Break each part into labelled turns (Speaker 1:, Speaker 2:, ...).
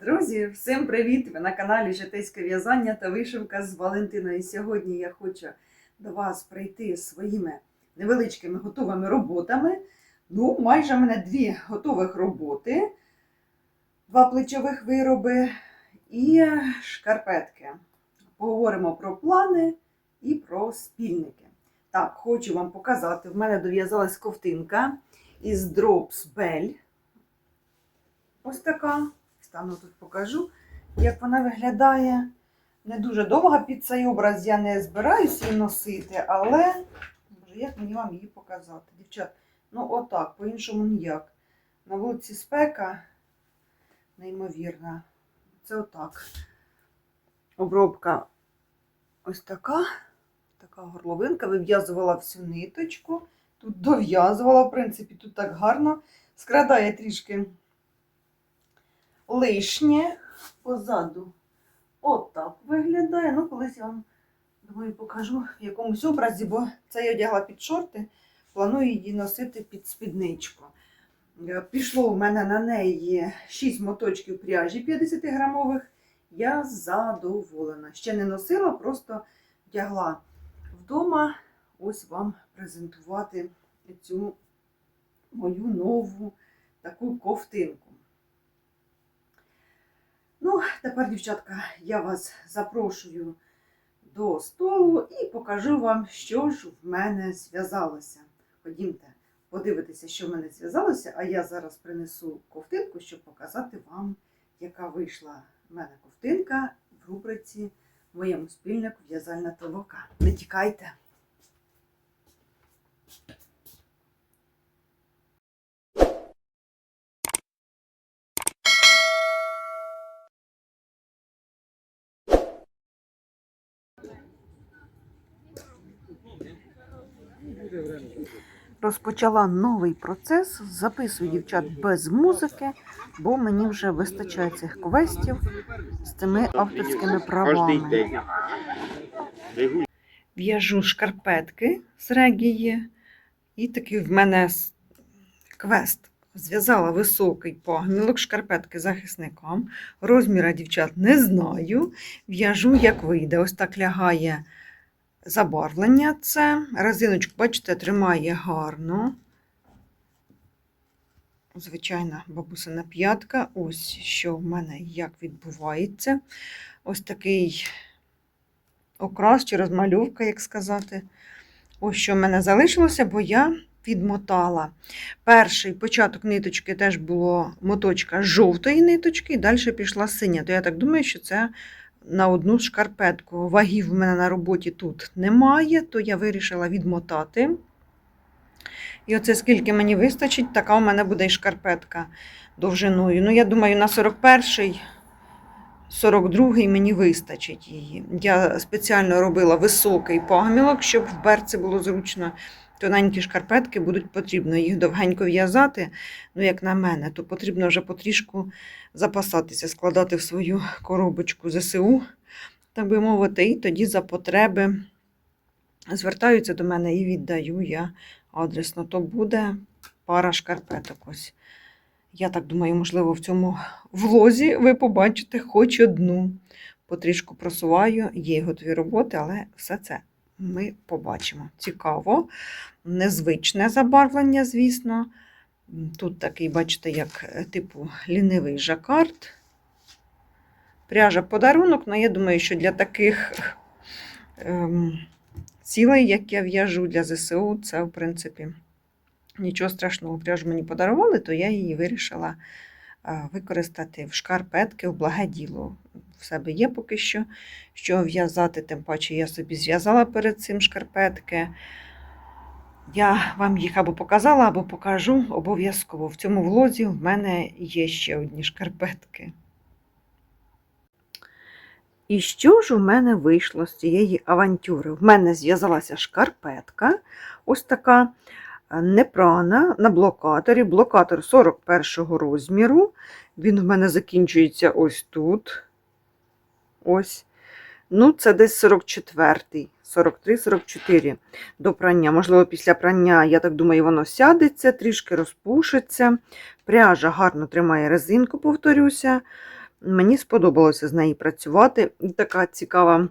Speaker 1: Друзі, всім привіт! Ви на каналі Житейське в'язання та вишивка з Валентиною. Сьогодні я хочу до вас прийти своїми невеличкими готовими роботами. Ну, майже в мене дві готових роботи, два плечових вироби і шкарпетки. Поговоримо про плани і про спільники. Так, хочу вам показати. В мене дов'язалась ковтинка із Drops Bell. Ось така. Стану тут покажу, як вона виглядає. Не дуже довго під цей образ я не збираюся її носити, але як мені вам її показати? Дівчат, ну отак, по-іншому ніяк. На вулиці спека, неймовірна. Це отак. Обробка ось така. Така горловинка. Вив'язувала всю ниточку. Тут дов'язувала, в принципі, тут так гарно. Скрадає трішки лишнє позаду. Отак виглядає. Ну, колись я вам думаю, покажу в якомусь образі, бо це я одягла під шорти, планую її носити під спідничку. Е, Пішло в мене на неї 6 моточків пряжі 50 грамових. Я задоволена. Ще не носила, просто вдягла вдома. Ось вам презентувати цю мою нову таку ковтинку. Ну, тепер, дівчатка, я вас запрошую до столу і покажу вам, що ж в мене зв'язалося. Ходімте, подивитися, що в мене зв'язалося, а я зараз принесу ковтинку, щоб показати вам, яка вийшла в мене ковтинка в рубриці моєму спільнику в'язальна толока. Не тікайте! Розпочала новий процес. Записую дівчат без музики, бо мені вже вистачає цих квестів з цими авторськими правами. В'яжу шкарпетки з регії, і такий в мене квест. Зв'язала високий пагнілок, шкарпетки захисникам. Розміра дівчат не знаю. В'яжу, як вийде. Ось так лягає забарвлення це. Резиночку, бачите, тримає гарно. Звичайна бабусина п'ятка. Ось що в мене як відбувається. Ось такий окрас чи розмальовка, як сказати. Ось що в мене залишилося, бо я відмотала. Перший початок ниточки теж було моточка жовтої ниточки, і далі пішла синя. То я так думаю, що це на одну шкарпетку. Вагів в мене на роботі тут немає, то я вирішила відмотати. І оце скільки мені вистачить, така у мене буде і шкарпетка довжиною. Ну, я думаю, на 41-й, 42-й мені вистачить її. Я спеціально робила високий пагмілок, щоб в берці було зручно. Тоненькі шкарпетки будуть потрібно їх довгенько в'язати. Ну, як на мене, то потрібно вже потрішку запасатися, складати в свою коробочку ЗСУ, так би мовити, і тоді за потреби звертаються до мене і віддаю я адресно. То буде пара шкарпеток. Ось. Я так думаю, можливо, в цьому влозі ви побачите хоч одну. Потрішку просуваю, є готові роботи, але все це ми побачимо. Цікаво, незвичне забарвлення, звісно. Тут такий, бачите, як е, типу лінивий жакард. Пряжа подарунок, але я думаю, що для таких ем, цілей, як я в'яжу для ЗСУ, це, в принципі, нічого страшного. Пряжу мені подарували, то я її вирішила е, використати в шкарпетки, в благе діло. В себе є поки що, що в'язати, тим паче я собі зв'язала перед цим шкарпетки. Я вам їх або показала, або покажу обов'язково. В цьому влозі в мене є ще одні шкарпетки. І що ж у мене вийшло з цієї авантюри? В мене зв'язалася шкарпетка, ось така непрана на блокаторі. Блокатор 41 розміру. Він в мене закінчується ось тут. Ось. Ну, це десь 44-й, 43-44 до прання. Можливо, після прання, я так думаю, воно сядеться, трішки розпушиться. Пряжа гарно тримає резинку, повторюся. Мені сподобалося з нею працювати. Така цікава,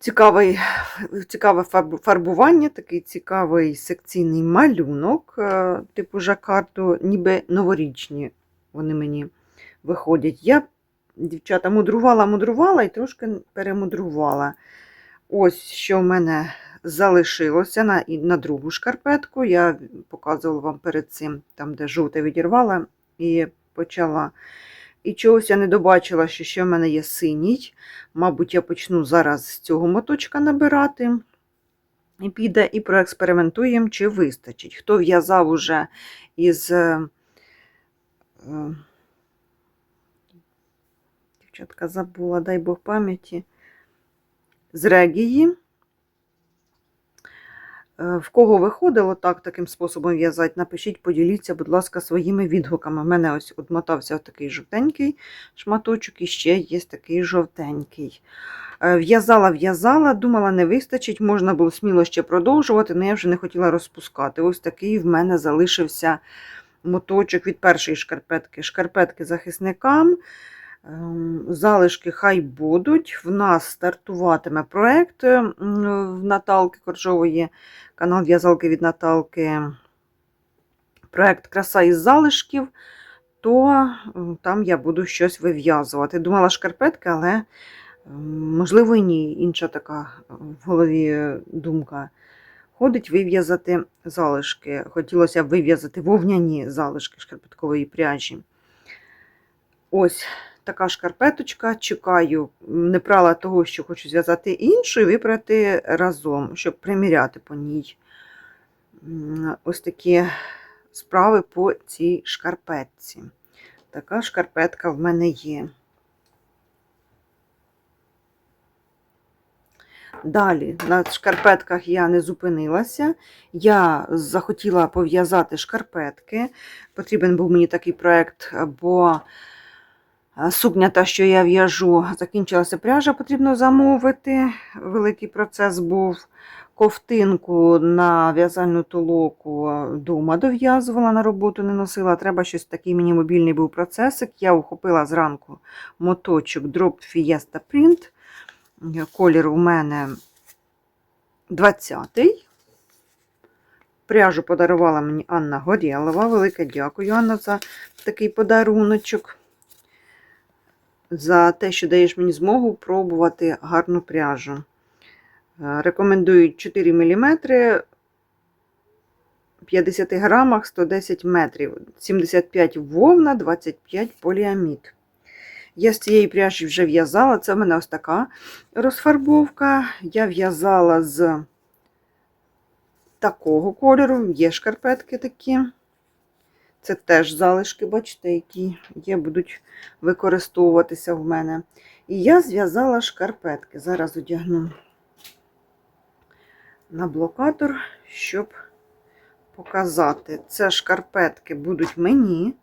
Speaker 1: цікавий, цікаве фарбування, такий цікавий секційний малюнок, е, типу жакарту, ніби новорічні вони мені виходять. Я, дівчата, мудрувала, мудрувала і трошки перемудрувала. Ось що в мене залишилося на, на другу шкарпетку. Я показувала вам перед цим, там, де жовте відірвала, і почала. І чогось я не добачила, що ще в мене є синій. Мабуть, я почну зараз з цього моточка набирати. І піде, і проекспериментуємо, чи вистачить. Хто в'язав уже із. е, е, Дівчатка забула, дай Бог пам'яті. З регії. Е, В кого виходило так, таким способом в'язати, напишіть, поділіться, будь ласка, своїми відгуками. У мене ось отмотався такий жовтенький шматочок і ще є такий жовтенький. Е, В'язала, в'язала, думала, не вистачить, можна було сміло ще продовжувати, але я вже не хотіла розпускати. Ось такий в мене залишився моточок від першої шкарпетки. Шкарпетки захисникам. Ем, Залишки хай будуть. В нас стартуватиме проєкт в Наталки Коржової, канал В'язалки від Наталки. Проєкт Краса із залишків, то там я буду щось вив'язувати. Думала шкарпетки, але можливо і ні. Інша така в голові думка. Ходить вив'язати залишки. Хотілося б вив'язати вовняні залишки шкарпеткової пряжі. Ось така шкарпеточка. Чекаю, не прала того, що хочу зв'язати іншу, і вибрати разом, щоб приміряти по ній. Ось такі справи по цій шкарпетці. Така шкарпетка в мене є. Далі на шкарпетках я не зупинилася. Я захотіла пов'язати шкарпетки. Потрібен був мені такий проєкт, бо сукня, та, що я в'яжу, закінчилася пряжа, потрібно замовити. Великий процес був. Ковтинку на в'язальну толоку вдома дов'язувала на роботу, не носила. Треба щось такий мені мобільний був процесик. Я ухопила зранку моточок Drop Fiesta Print. Колір у мене 20-й. Пряжу подарувала мені Анна Горєлова. Велике дякую, Анна, за такий подаруночок. За те, що даєш мені змогу пробувати гарну пряжу. Е, Рекомендують 4 мм, 50 грамах 110 метрів, 75 вовна, 25 поліамід. Я з цієї пряжі вже в'язала. Це в мене ось така розфарбовка. Я в'язала з такого кольору. Є шкарпетки такі. Це теж залишки, бачите, які є, будуть використовуватися в мене. І я зв'язала шкарпетки. Зараз одягну на блокатор, щоб показати. Це шкарпетки будуть мені.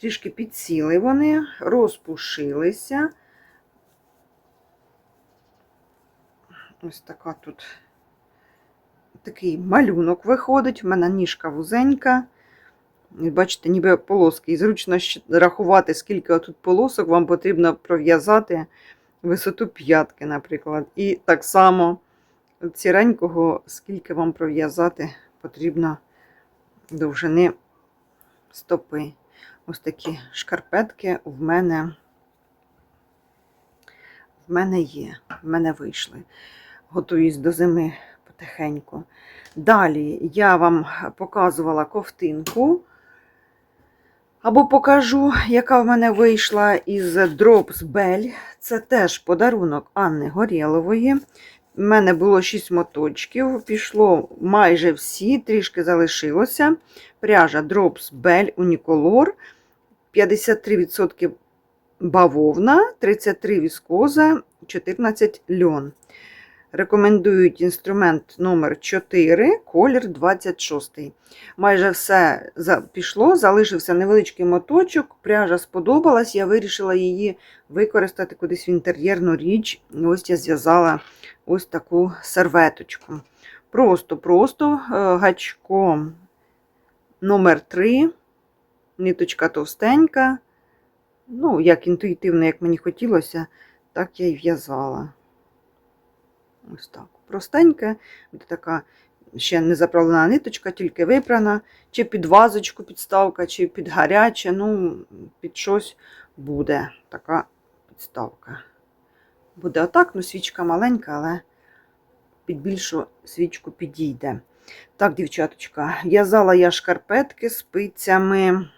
Speaker 1: Трішки підсіли вони, розпушилися. Ось така тут такий малюнок виходить. У мене ніжка вузенька. Бачите, ніби полоски. І зручно рахувати, скільки тут полосок вам потрібно пров'язати висоту п'ятки, наприклад. І так само сіренького, скільки вам пров'язати потрібно довжини стопи. Ось такі шкарпетки в мене в мене є, в мене вийшли. Готуюсь до зими потихеньку. Далі я вам показувала ковтинку. Або покажу, яка в мене вийшла із Drops Bell. Це теж подарунок Анни Горєлової. У мене було 6 моточків, пішло майже всі, трішки залишилося. Пряжа Drops Bell Unicolor. 53% бавовна, 33 віскоза, 14 льон. Рекомендують інструмент номер 4 колір 26. Майже все пішло, залишився невеличкий моточок. Пряжа сподобалась, я вирішила її використати кудись в інтер'єрну річ. Ось я зв'язала ось таку серветочку. Просто-просто е, гачком номер 3 ниточка товстенька, ну, як інтуїтивно, як мені хотілося, так я й в'язала. Ось так. Простеньке, буде така ще не заправлена ниточка, тільки випрана, чи під вазочку підставка, чи під гаряче, ну, під щось буде така підставка. Буде отак, ну свічка маленька, але під більшу свічку підійде. Так, дівчаточка, в'язала я шкарпетки спицями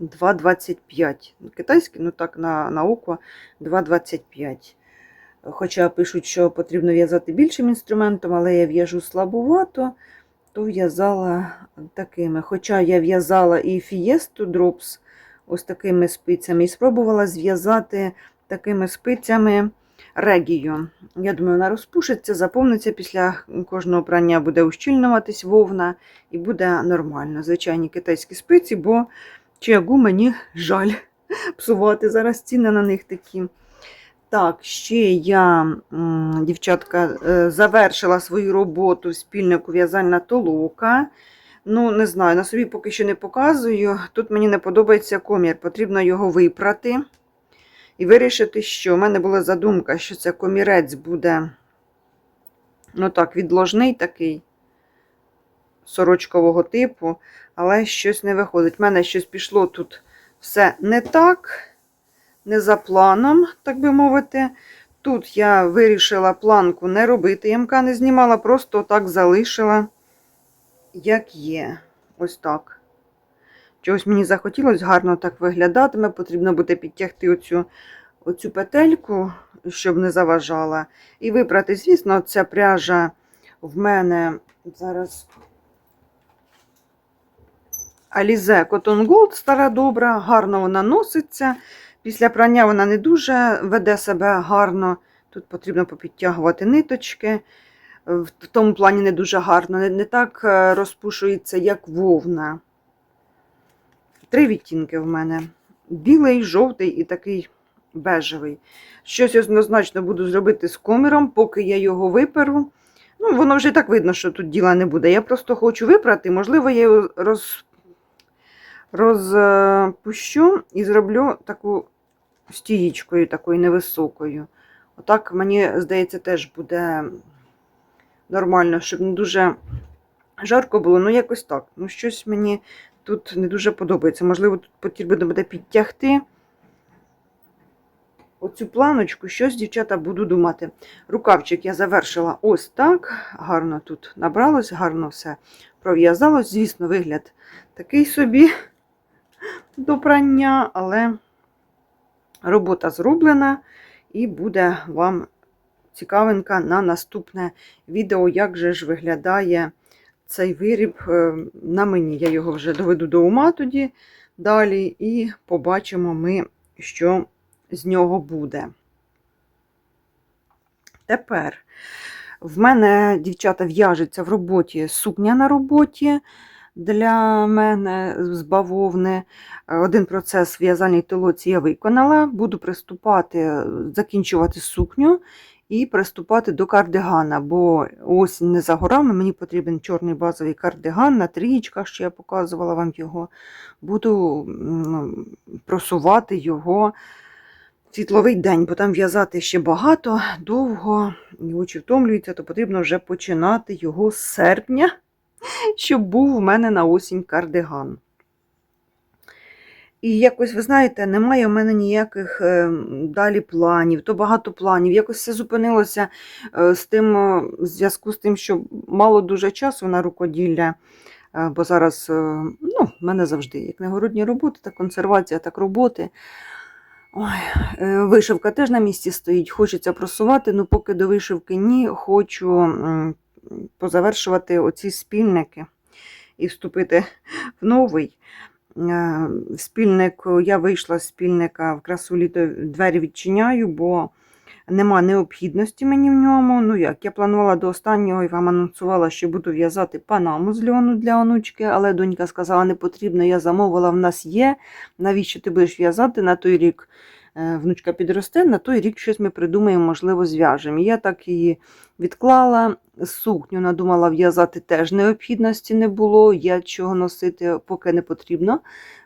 Speaker 1: 2,25. Китайські, ну так, на, на око 2,25. Хоча пишуть, що потрібно в'язати більшим інструментом, але я в'яжу слабувато, то в'язала такими. Хоча я в'язала і фієсту дропс ось такими спицями, і спробувала зв'язати такими спицями регію. Я думаю, вона розпушиться, заповниться після кожного прання, буде ущільнюватись вовна і буде нормально. Звичайні китайські спиці, бо чиягу мені жаль псувати. Зараз ціни на них такі. Так, ще я, дівчатка, е, завершила свою роботу спільнику в'язальна толока. Ну, не знаю, на собі поки що не показую. Тут мені не подобається комір, потрібно його випрати і вирішити, що в мене була задумка, що це комірець буде, ну так, відложний такий сорочкового типу, але щось не виходить. У мене щось пішло тут все не так, не за планом, так би мовити. Тут я вирішила планку не робити, ямка не знімала, просто так залишила, як є. Ось так. Чогось мені захотілося гарно так виглядатиме. Потрібно буде підтягти оцю, оцю петельку, щоб не заважала. І вибрати, звісно, ця пряжа в мене зараз Alize Cotton Gold стара добра, гарно вона носиться. Після прання вона не дуже веде себе гарно. Тут потрібно попідтягувати ниточки. В тому плані не дуже гарно, не, не так е, розпушується, як вовна. Три відтінки в мене: білий, жовтий і такий бежевий. Щось однозначно буду зробити з коміром, поки я його виперу. Ну, воно вже так видно, що тут діла не буде. Я просто хочу випрати, можливо, я його роз... розпущу і зроблю таку стієчкою, такою невисокою. Отак, мені здається, теж буде нормально, щоб не дуже жарко було. Ну, якось так. Ну, щось мені тут не дуже подобається. Можливо, тут потрібно буде підтягти оцю планочку, щось, дівчата, буду думати. Рукавчик я завершила ось так. Гарно тут набралось, гарно все пров'язалось. Звісно, вигляд такий собі до прання, але робота зроблена, і буде вам цікавинка на наступне відео, як же ж виглядає цей виріб е, на мені. Я його вже доведу до ума тоді далі, і побачимо ми, що з нього буде. Тепер в мене, дівчата, в'яжеться в роботі сукня на роботі для мене з бавовни. Один процес в'язальній толоці я виконала. Буду приступати, закінчувати сукню і приступати до кардигана, бо осінь не за горами, мені потрібен чорний базовий кардиган на трієчках, що я показувала вам його. Буду просувати його світловий день, бо там в'язати ще багато, довго, і очі втомлюються, то потрібно вже починати його з серпня, щоб був у мене на осінь кардиган. І якось, ви знаєте, немає в мене ніяких е, далі планів, то багато планів. Якось все зупинилося е, з тим, е, в зв'язку з тим, що мало дуже часу на рукоділля. Бо зараз, ну, в мене завжди, як не городні роботи, так консервація, так роботи. Ой, вишивка теж на місці стоїть, хочеться просувати, але поки до вишивки ні, хочу позавершувати оці спільники і вступити в новий. Е, Спільник, я вийшла з спільника в красу літо двері відчиняю, бо нема необхідності мені в ньому. Ну як, я планувала до останнього і вам анонсувала, що буду в'язати панаму з льону для онучки, але донька сказала, не потрібно, я замовила, в нас є. Навіщо ти будеш в'язати на той рік? Е, внучка підросте, на той рік щось ми придумаємо, можливо, зв'яжемо. Я так її відклала. Сукню надумала в'язати теж необхідності не було. Я чого носити поки не потрібно,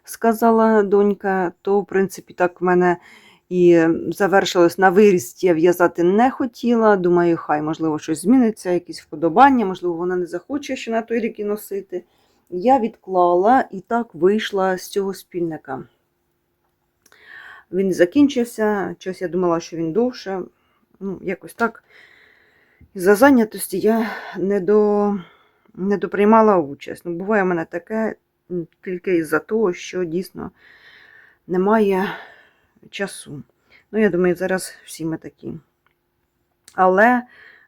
Speaker 1: сказала донька. То, в принципі, так в мене і завершилось на виріст. Я в'язати не хотіла. Думаю, хай, можливо, щось зміниться, якісь вподобання, можливо, вона не захоче ще на той рік і носити. Я відклала і так вийшла з цього спільника. Він закінчився, щось я думала, що він довше. Ну, якось так. За зайнятості я не, до, не доприймала участь. Ну, буває в мене таке тільки із-за того, що дійсно немає часу. Ну, я думаю, зараз всі ми такі. Але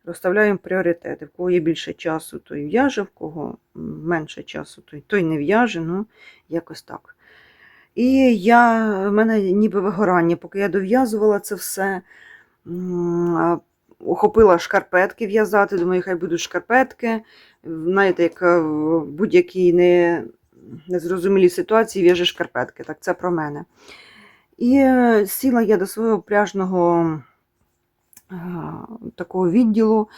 Speaker 1: розставляємо пріоритети. В кого є більше часу, той в'яже, в кого менше часу, той, той не в'яже. Ну, якось так. І я, в мене ніби вигорання, поки я дов'язувала це все, охопила шкарпетки в'язати. Думаю, хай будуть шкарпетки. Знаєте, як е, в будь-якій не, незрозумілій ситуації в'яже шкарпетки. Так, це про мене. І е, сіла я до свого пляжного е, такого відділу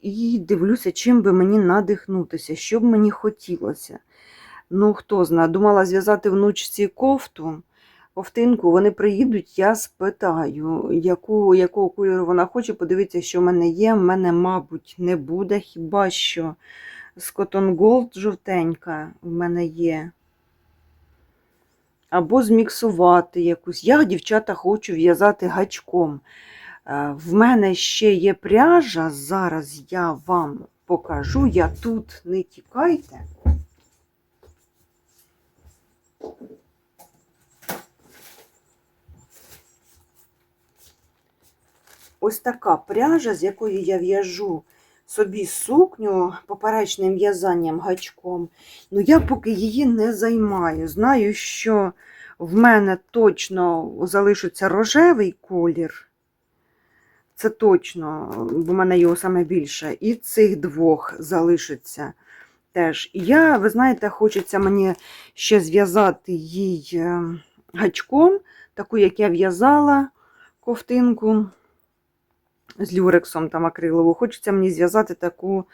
Speaker 1: і дивлюся, чим би мені надихнутися, що б мені хотілося. Ну, хто знає, думала зв'язати внучці кофту, ковтинку, вони приїдуть, я спитаю, яку, якого кольору вона хоче, подивитися, що в мене є. В мене, мабуть, не буде, хіба що з Cotton Gold жовтенька в мене є. Або зміксувати якусь. Я, дівчата, хочу в'язати гачком. Е, В мене ще є пряжа, зараз я вам покажу. Я тут не тікайте. Ось така пряжа, з якої я в'яжу собі сукню поперечним в'язанням гачком. Ну, я поки її не займаю. Знаю, що в мене точно залишиться рожевий колір. Це точно, бо в мене його саме більше. І цих двох залишиться теж. Я, ви знаєте, хочеться мені ще зв'язати їй е, гачком, таку, як я в'язала ковтинку з люрексом там акрилову. Хочеться мені зв'язати таку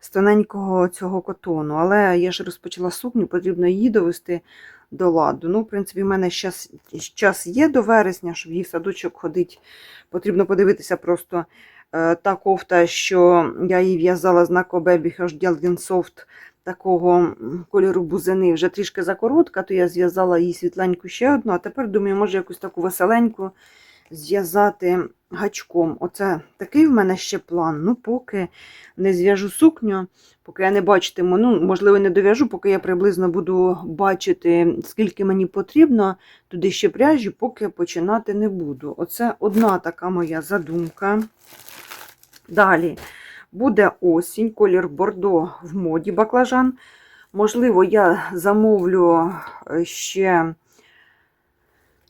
Speaker 1: з тоненького цього котону. Але я ж розпочала сукню, потрібно її довести до ладу. Ну, в принципі, в мене час, час є до вересня, щоб їй в садочок ходити. Потрібно подивитися просто та кофта, що я її в'язала з Naco Baby Hochdelgen Soft такого кольору бузини, вже трішки закоротка, то я зв'язала її світленьку ще одну, а тепер думаю, може якусь таку веселеньку зв'язати гачком. Оце такий в мене ще план. Ну, поки не зв'яжу сукню, поки я не бачитиму, ну, можливо, не дов'яжу, поки я приблизно буду бачити, скільки мені потрібно, туди ще пряжі, поки починати не буду. Оце одна така моя задумка. Далі буде осінь, колір бордо в моді баклажан. Можливо, я замовлю е, ще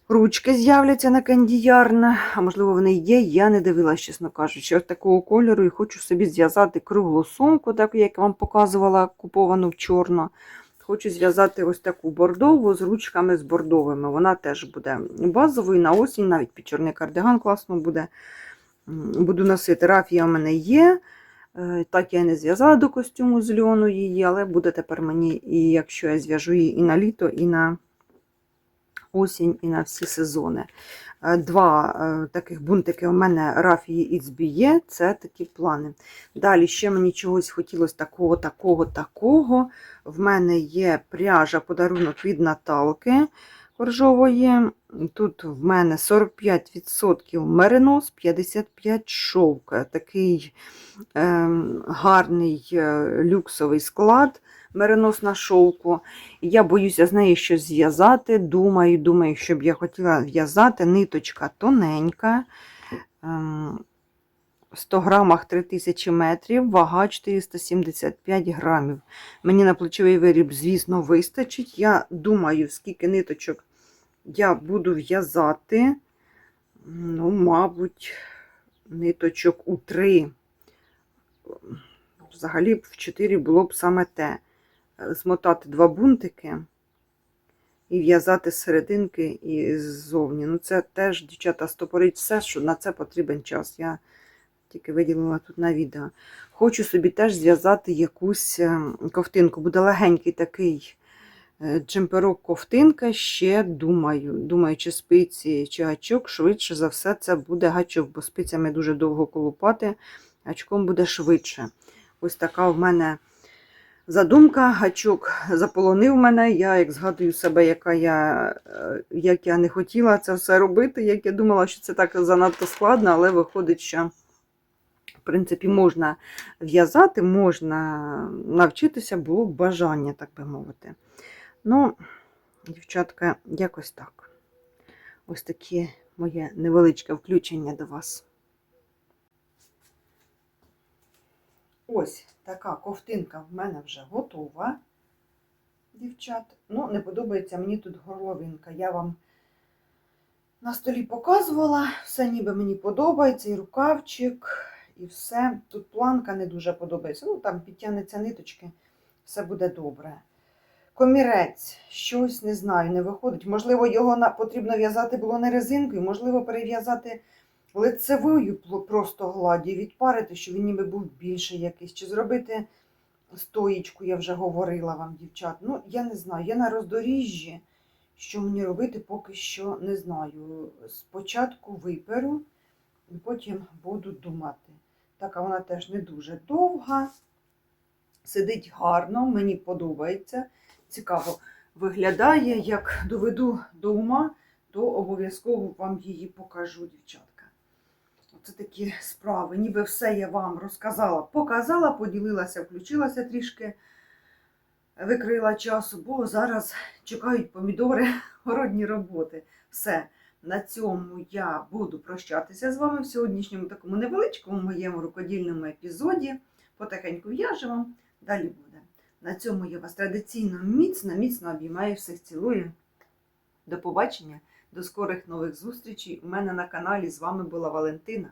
Speaker 1: ручки з'являться на кандіярна, а можливо, вони є, я не дивилась, чесно кажучи, от такого кольору і хочу собі зв'язати круглу сумку, так як я вам показувала, куповану в чорно. Хочу зв'язати ось таку бордову з ручками з бордовими. Вона теж буде базовою на осінь, навіть під чорний кардиган класно буде. Буду носити. Рафія в мене є. Е, Так я не зв'язала до костюму з льону її, але буде тепер мені, і якщо я зв'яжу її і на літо, і на осінь, і на всі сезони. Е, Два е, таких бунтики у мене Рафії і Збіє, це такі плани. Далі ще мені чогось хотілося такого, такого, такого. В мене є пряжа подарунок від Наталки коржової. Тут в мене 45% меринос, 55 шовк. Такий е, гарний е, люксовий склад меринос на шовку. Я боюся з неї щось зв'язати. Думаю, думаю, що б я хотіла в'язати. Ниточка тоненька. ем, в 100 грамах 3000 метрів, вага 475 грамів. Мені на плечовий виріб, звісно, вистачить. Я думаю, скільки ниточок я буду в'язати. Ну, мабуть, ниточок у 3. Взагалі в 4 було б саме те. Змотати два бунтики і в'язати серединки і ззовні. Ну, це теж, дівчата, стопорить все, що на це потрібен час. Я тільки виділила тут на відео. Хочу собі теж зв'язати якусь е, ковтинку. Буде легенький такий е, джемперок ковтинка. Ще думаю, думаю, чи спиці, чи гачок, швидше за все, це буде гачок, бо спицями дуже довго колупати, гачком буде швидше. Ось така в мене задумка. Гачок заполонив мене. Я як згадую себе, яка я, е, як я не хотіла це все робити, як я думала, що це так занадто складно, але виходить, що в принципі можна в'язати, можна навчитися, було бажання, так би мовити. Ну, дівчатка, якось так. Ось таке моє невеличке включення до вас. Ось така ковтинка в мене вже готова, дівчат. Ну, не подобається мені тут горловинка. Я вам на столі показувала, все ніби мені подобається, і рукавчик, і все. Тут планка не дуже подобається. Ну, там підтягнеться ниточки, все буде добре. Комірець, щось не знаю, не виходить. Можливо, його потрібно в'язати було не резинкою, можливо, перев'язати лицевою просто гладдю, відпарити, щоб він ніби був більший якийсь. Чи зробити стоїчку, я вже говорила вам, дівчат. Ну, я не знаю, я на роздоріжжі. Що мені робити, поки що не знаю. Спочатку виперу, потім буду думати. Така вона теж не дуже довга, сидить гарно, мені подобається. Цікаво виглядає. Як доведу до ума, то обов'язково вам її покажу, дівчатка. Оце такі справи. Ніби все я вам розказала, показала, поділилася, включилася трішки, викрила часу, бо зараз чекають помідори, городні роботи. Все. На цьому я буду прощатися з вами в сьогоднішньому такому невеличкому моєму рукодільному епізоді. Потихеньку в'яжемо, далі буде. На цьому я вас традиційно міцно, міцно обіймаю, всіх цілую. До побачення, до скорих нових зустрічей. У мене на каналі з вами була Валентина.